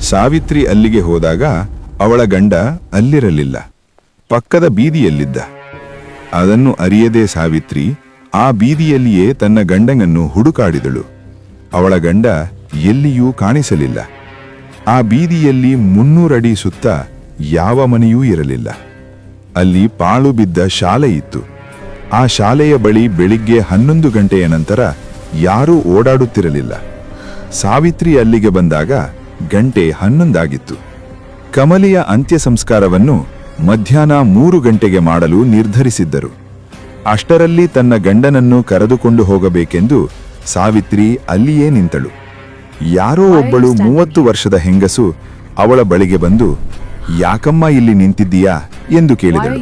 ಸಾವಿತ್ರಿ ಅಲ್ಲಿಗೆ ಹೋದಾಗ ಅವಳ ಗಂಡ ಅಲ್ಲಿರಲಿಲ್ಲ. ಪಕ್ಕದ ಬೀದಿಯಲ್ಲಿದ್ದ. ಅದನ್ನು ಅರಿಯದೆ ಸಾವಿತ್ರಿ ಆ ಬೀದಿಯಲ್ಲಿಯೇ ತನ್ನ ಗಂಡನನ್ನು ಹುಡುಕಾಡಿದಳು. ಅವಳ ಗಂಡ ಎಲ್ಲಿಯೂ ಕಾಣಿಸಲಿಲ್ಲ. ಆ ಬೀದಿಯಲ್ಲಿ ಮುನ್ನೂರಡಿ ಸುತ್ತ ಯಾವ ಮನೆಯೂ ಇರಲಿಲ್ಲ. ಅಲ್ಲಿ ಪಾಳು ಬಿದ್ದ ಶಾಲೆ ಇತ್ತು. ಆ ಶಾಲೆಯ ಬಳಿ ಬೆಳಿಗ್ಗೆ ಹನ್ನೊಂದು ಗಂಟೆಯ ನಂತರ ಯಾರೂ ಓಡಾಡುತ್ತಿರಲಿಲ್ಲ. ಸಾವಿತ್ರಿ ಅಲ್ಲಿಗೆ ಬಂದಾಗ ಗಂಟೆ ಹನ್ನೊಂದಾಗಿತ್ತು. ಕಮಲಿಯ ಅಂತ್ಯ ಸಂಸ್ಕಾರವನ್ನು ಮಧ್ಯಾಹ್ನ ಮೂರು ಗಂಟೆಗೆ ಮಾಡಲು ನಿರ್ಧರಿಸಿದ್ದರು. ಅಷ್ಟರಲ್ಲಿ ತನ್ನ ಗಂಡನನ್ನು ಕರೆದುಕೊಂಡು ಹೋಗಬೇಕೆಂದು ಸಾವಿತ್ರಿ ಅಲ್ಲಿಯೇ ನಿಂತಳು. ಯಾರೋ ಒಬ್ಬಳು ಮೂವತ್ತು ವರ್ಷದ ಹೆಂಗಸು ಅವಳ ಬಳಿಗೆ ಬಂದು ಯಾಕಮ್ಮ ಇಲ್ಲಿ ನಿಂತಿದ್ದೀಯಾ? ಎಂದು ಕೇಳಿದಳು?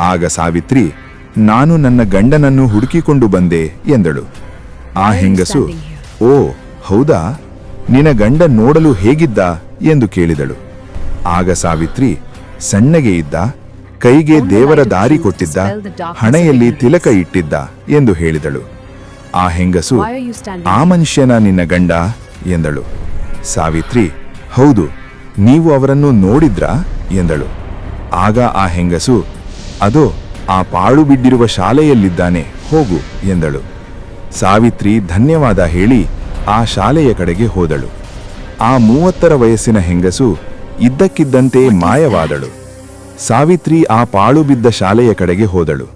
ಆಗ ಸಾವಿತ್ರಿ ನಾನು ನನ್ನ ಗಂಡನನ್ನು ಹುಡುಕಿಕೊಂಡು ಬಂದೆ ಎಂದಳು. ಆ ಹೆಂಗಸು ಓ ಹೌದಾ? ನಿನ ಗಂಡ ನೋಡಲು ಹೇಗಿದ್ದ ಎಂದು ಕೇಳಿದಳು. ಆಗ ಸಾವಿತ್ರಿ ಸಣ್ಣಗೆ ಇದ್ದ ಕೈಗೆ ದೇವರ ದಾರಿ ಕೊಟ್ಟಿದ್ದ ಹಣೆಯಲ್ಲಿ ತಿಲಕ ಇಟ್ಟಿದ್ದ ಎಂದು ಹೇಳಿದಳು. ಆ ಹೆಂಗಸು ಆ ಮನುಷ್ಯನ ನಿನ್ನ ಗಂಡ ಎಂದಳು. ಸಾವಿತ್ರಿ ಹೌದು ನೀವು ಅವರನ್ನು ನೋಡಿದ್ರಾ ಎಂದಳು. ಆಗ ಆ ಹೆಂಗಸು ಅದೋ ಆ ಪಾಳು ಬಿದ್ದಿರುವ ಶಾಲೆಯಲ್ಲಿದ್ದಾನೆ ಹೋಗು ಎಂದಳು. ಸಾವಿತ್ರಿ ಧನ್ಯವಾದ ಹೇಳಿ ಆ ಶಾಲೆಯ ಕಡೆಗೆ ಹೋದಳು. ಆ ಮೂವತ್ತರ ವಯಸ್ಸಿನ ಹೆಂಗಸು ಇದ್ದಕ್ಕಿದ್ದಂತೆ ಮಾಯವಾದಳು. ಸಾವಿತ್ರಿ ಆ ಪಾಳು ಬಿದ್ದ ಶಾಲೆಯ ಕಡೆಗೆ ಹೋದಳು.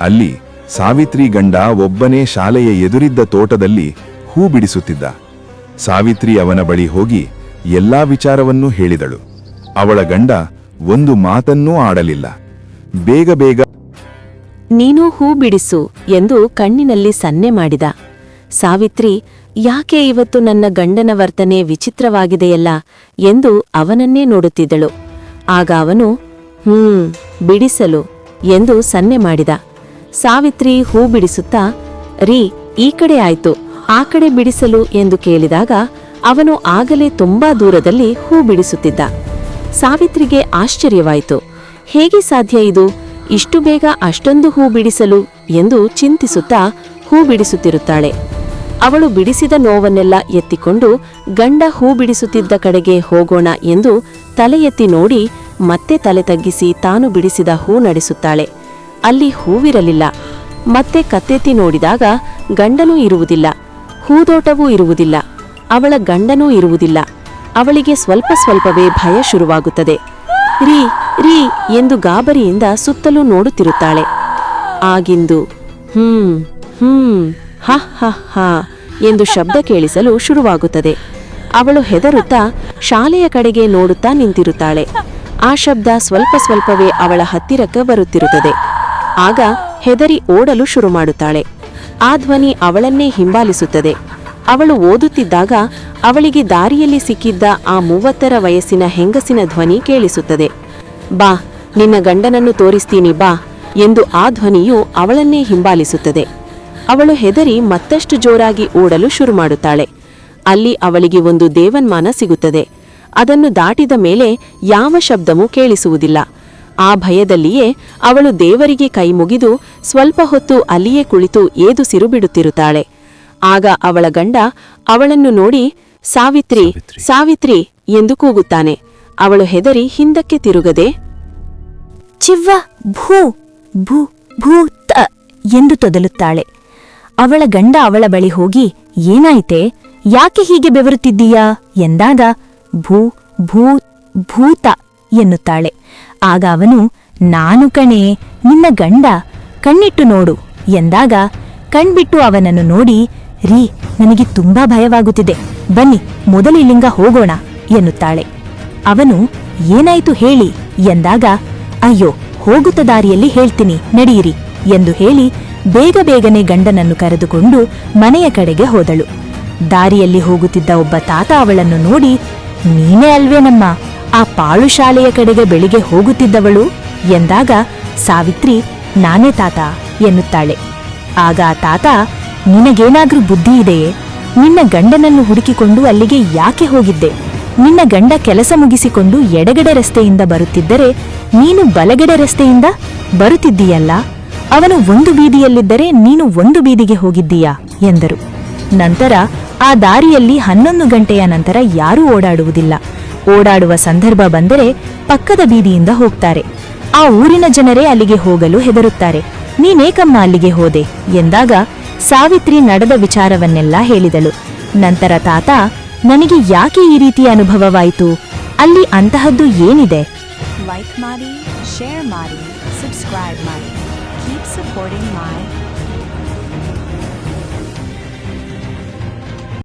ಅಲ್ಲಿ ಸಾವಿತ್ರಿ ಗಂಡ ಒಬ್ಬನೇ ಶಾಲೆಯ ಎದುರಿದ್ದ ತೋಟದಲ್ಲಿ ಹೂ ಬಿಡಿಸುತ್ತಿದ್ದ. ಸಾವಿತ್ರಿ ಅವನ ಬಳಿ ಹೋಗಿ ಎಲ್ಲಾ ವಿಚಾರವನ್ನೂ ಹೇಳಿದಳು. ಅವಳ ಗಂಡ ಒಂದು ಮಾತನ್ನೂ ಆಡಲಿಲ್ಲ. ಬೇಗ ಬೇಗ ನೀನು ಹೂ ಬಿಡಿಸು ಎಂದು ಕಣ್ಣಿನಲ್ಲಿ ಸನ್ನೆ ಮಾಡಿದ. ಸಾವಿತ್ರಿ, ಯಾಕೆ ಇವತ್ತು ನನ್ನ ಗಂಡನ ವರ್ತನೆ ವಿಚಿತ್ರವಾಗಿದೆಯಲ್ಲ ಎಂದು ಅವನನ್ನೇ ನೋಡುತ್ತಿದ್ದಳು. ಆಗ ಅವನು, ಹ್ಮ್, ಬಿಡಿಸಲು ಎಂದು ಸನ್ನೆ ಮಾಡಿದ. ಸಾವಿತ್ರಿ ಹೂ ಬಿಡಿಸುತ್ತಾ, ರೀ, ಈ ಕಡೆ ಆಯ್ತು, ಆ ಕಡೆ ಬಿಡಿಸಲು ಎಂದು ಕೇಳಿದಾಗ ಅವನು ಆಗಲೇ ತುಂಬಾ ದೂರದಲ್ಲಿ ಹೂ ಬಿಡಿಸುತ್ತಿದ್ದ. ಸಾವಿತ್ರಿಗೆ ಆಶ್ಚರ್ಯವಾಯಿತು, ಹೇಗೆ ಸಾಧ್ಯ ಇದು? ಇಷ್ಟು ಬೇಗ ಅಷ್ಟೊಂದು ಹೂ ಬಿಡಿಸಲು ಎಂದು ಚಿಂತಿಸುತ್ತಾ ಹೂ ಬಿಡಿಸುತ್ತಿರುತ್ತಾಳೆ. ಅವಳು ಬಿಡಿಸಿದ ನೋವನ್ನೆಲ್ಲ ಎತ್ತಿಕೊಂಡು ಗಂಡ ಹೂ ಬಿಡಿಸುತ್ತಿದ್ದ ಕಡೆಗೆ ಹೋಗೋಣ ಎಂದು ತಲೆ ಎತ್ತಿ ನೋಡಿ ಮತ್ತೆ ತಲೆ ತಗ್ಗಿಸಿ ತಾನು ಬಿಡಿಸಿದ ಹೂ ನಡೆಸುತ್ತಾಳೆ. ಅಲ್ಲಿ ಹೂವಿರಲಿಲ್ಲ. ಮತ್ತೆ ಕತ್ತೆತ್ತಿ ನೋಡಿದಾಗ ಗಂಡನೂ ಇರುವುದಿಲ್ಲ. ಹೂದೋಟವೂ ಇರುವುದಿಲ್ಲ. ಅವಳ ಗಂಡನೂ ಇರುವುದಿಲ್ಲ. ಅವಳಿಗೆ ಸ್ವಲ್ಪ ಸ್ವಲ್ಪವೇ ಭಯ ಶುರುವಾಗುತ್ತದೆ. ರೀ ರೀ ಎಂದು ಗಾಬರಿಯಿಂದ ಸುತ್ತಲೂ ನೋಡುತ್ತಿರುತ್ತಾಳೆ. ಆಗಿಂದು ಹ್ಮ್ ಹ್ಮ್, ಹ ಹ ಹ. ಎಂದು ಶಬ್ದ ಕೇಳಿಸಲು ಶುರುವಾಗುತ್ತದೆ. ಅವಳು ಹೆದರುತ್ತಾ ಶಾಲೆಯ ಕಡೆಗೆ ನೋಡುತ್ತಾ ನಿಂತಿರುತ್ತಾಳೆ. ಆ ಶಬ್ದ ಸ್ವಲ್ಪ ಸ್ವಲ್ಪವೇ ಅವಳ ಹತ್ತಿರಕ್ಕೆ ಬರುತ್ತಿರುತ್ತದೆ. ಆಗ ಹೆದರಿ ಓಡಲು ಶುರು ಮಾಡುತ್ತಾಳೆ. ಆ ಧ್ವನಿ ಅವಳನ್ನೇ ಹಿಂಬಾಲಿಸುತ್ತದೆ. ಅವಳು ಓದುತ್ತಿದ್ದಾಗ ಅವಳಿಗೆ ದಾರಿಯಲ್ಲಿ ಸಿಕ್ಕಿದ್ದ ಆ ಮೂವತ್ತರ ವಯಸ್ಸಿನ ಹೆಂಗಸಿನ ಧ್ವನಿ ಕೇಳಿಸುತ್ತದೆ. ಬಾ, ನಿನ್ನ ಗಂಡನನ್ನು ತೋರಿಸ್ತೀನಿ ಬಾ ಎಂದು ಆ ಧ್ವನಿಯು ಅವಳನ್ನೇ ಹಿಂಬಾಲಿಸುತ್ತದೆ. ಅವಳು ಹೆದರಿ ಮತ್ತಷ್ಟು ಜೋರಾಗಿ ಓಡಲು ಶುರು ಮಾಡುತ್ತಾಳೆ ಅಲ್ಲಿ ಅವಳಿಗೆ ಒಂದು ದೇವನ್ಮಾನ ಸಿಗುತ್ತದೆ. ಅದನ್ನು ದಾಟಿದ ಮೇಲೆ ಯಾವ ಶಬ್ದವೂ ಕೇಳಿಸುವುದಿಲ್ಲ. ಆ ಭಯದಲ್ಲಿಯೇ ಅವಳು ದೇವರಿಗೆ ಕೈ ಮುಗಿದು ಸ್ವಲ್ಪ ಹೊತ್ತು ಅಲ್ಲಿಯೇ ಕುಳಿತು ಏದು ಬಿಡುತ್ತಿರುತ್ತಾಳೆ. ಆಗ ಅವಳ ಗಂಡ ಅವಳನ್ನು ನೋಡಿ ಸಾವಿತ್ರಿ. ಸಾವಿತ್ರಿ ಎಂದು ಕೂಗುತ್ತಾನೆ. ಅವಳು ಹೆದರಿ ಹಿಂದಕ್ಕೆ ತಿರುಗದೆ ಚಿವ್ವ ಭೂ ಭೂ ಭೂತ ಎಂದು ತೊದಲುತ್ತಾಳೆ. ಅವಳ ಗಂಡ ಅವಳ ಬಳಿ ಹೋಗಿ, ಏನಾಯ್ತೆ? ಯಾಕೆ ಹೀಗೆ ಬೆವರುತ್ತಿದ್ದೀಯಾ? ಎಂದಾಗ ಭೂ ಭೂ, ಭೂತ, ಎನ್ನುತ್ತಾಳೆ. ಆಗ ಅವನು, ನಾನು ಕಣೆ, ನಿನ್ನ ಗಂಡ, ಕಣ್ಣಿಟ್ಟು ನೋಡು, ಎಂದಾಗ, ಕಣ್ಬಿಟ್ಟು ಅವನನ್ನು ನೋಡಿ, ರೀ, ನನಗೆ ತುಂಬಾ ಭಯವಾಗುತ್ತಿದೆ. ಬನ್ನಿ ಮೊದಲಿಲ್ಲಿಂಗ ಹೋಗೋಣ, ಎನ್ನುತ್ತಾಳೆ. ಅವನು, ಏನಾಯ್ತು ಹೇಳಿ? ಎಂದಾಗ, ಅಯ್ಯೋ, ಹೋಗುತ್ತ ದಾರಿಯಲ್ಲಿ ಹೇಳ್ತೀನಿ ನಡೆಯಿರಿ ಎಂದು ಹೇಳಿ ಬೇಗ ಬೇಗನೆ ಗಂಡನನ್ನು ಕರೆದುಕೊಂಡು ಮನೆಯ ಕಡೆಗೆ ಹೋದಳು. ದಾರಿಯಲ್ಲಿ ಹೋಗುತ್ತಿದ್ದ ಒಬ್ಬ ತಾತ ಅವಳನ್ನು ನೋಡಿ, ನೀನೇ ಅಲ್ವೇನಮ್ಮ ಆ ಪಾಳು ಶಾಲೆಯ ಕಡೆಗೆ ಬೆಳಿಗ್ಗೆ ಹೋಗುತ್ತಿದ್ದವಳು? ಎಂದಾಗ, ಸಾವಿತ್ರಿ, ನಾನೇ ತಾತ, ಎನ್ನುತ್ತಾಳೆ. ಆಗ ಆ ತಾತ, ನಿನಗೇನಾದ್ರೂ ಬುದ್ಧಿ ಇದೆಯೇ? ನಿನ್ನ ಗಂಡನನ್ನು ಹುಡುಕಿಕೊಂಡು ಅಲ್ಲಿಗೆ ಯಾಕೆ ಹೋಗಿದ್ದೆ? ನಿನ್ನ ಗಂಡ ಕೆಲಸ ಮುಗಿಸಿಕೊಂಡು ಎಡಗಡೆ ರಸ್ತೆಯಿಂದ ಬರುತ್ತಿದ್ದರೆ ನೀನು ಬಲಗಡೆ ರಸ್ತೆಯಿಂದ ಬರುತ್ತಿದ್ದೀಯಲ್ಲ? ಅವನು ಒಂದು ಬೀದಿಯಲ್ಲಿದ್ದರೆ ನೀನು ಒಂದು ಬೀದಿಗೆ ಹೋಗಿದ್ದೀಯಾ? ಎಂದರು. ನಂತರ ಆ ದಾರಿಯಲ್ಲಿ ಹನ್ನೊಂದು ಗಂಟೆಯ ನಂತರ ಯಾರೂ ಓಡಾಡುವುದಿಲ್ಲ. ಓಡಾಡುವ ಸಂದರ್ಭ ಬಂದರೆ ಪಕ್ಕದ ಬೀದಿಯಿಂದ ಹೋಗ್ತಾರೆ. ಆ ಊರಿನ ಜನರೇ ಅಲ್ಲಿಗೆ ಹೋಗಲು ಹೆದರುತ್ತಾರೆ. ನೀನೇಕಮ್ಮ ಅಲ್ಲಿಗೆ ಹೋದೆ? ಎಂದಾಗ ಸಾವಿತ್ರಿ ನಡೆದ ವಿಚಾರವನ್ನೆಲ್ಲ ಹೇಳಿದಳು. ನಂತರ ತಾತ, ನನಗೆ ಯಾಕೆ ಈ ರೀತಿಯ ಅನುಭವವಾಯಿತು? ಅಲ್ಲಿ ಅಂತಹದ್ದು ಏನಿದೆ? ಲೈಕ್ ಮಾಡಿ ಶೇರ್ ಮಾಡಿ ಸಬ್ಸ್ಕ್ರೈಬ್ ಮಾಡಿ Keep supporting my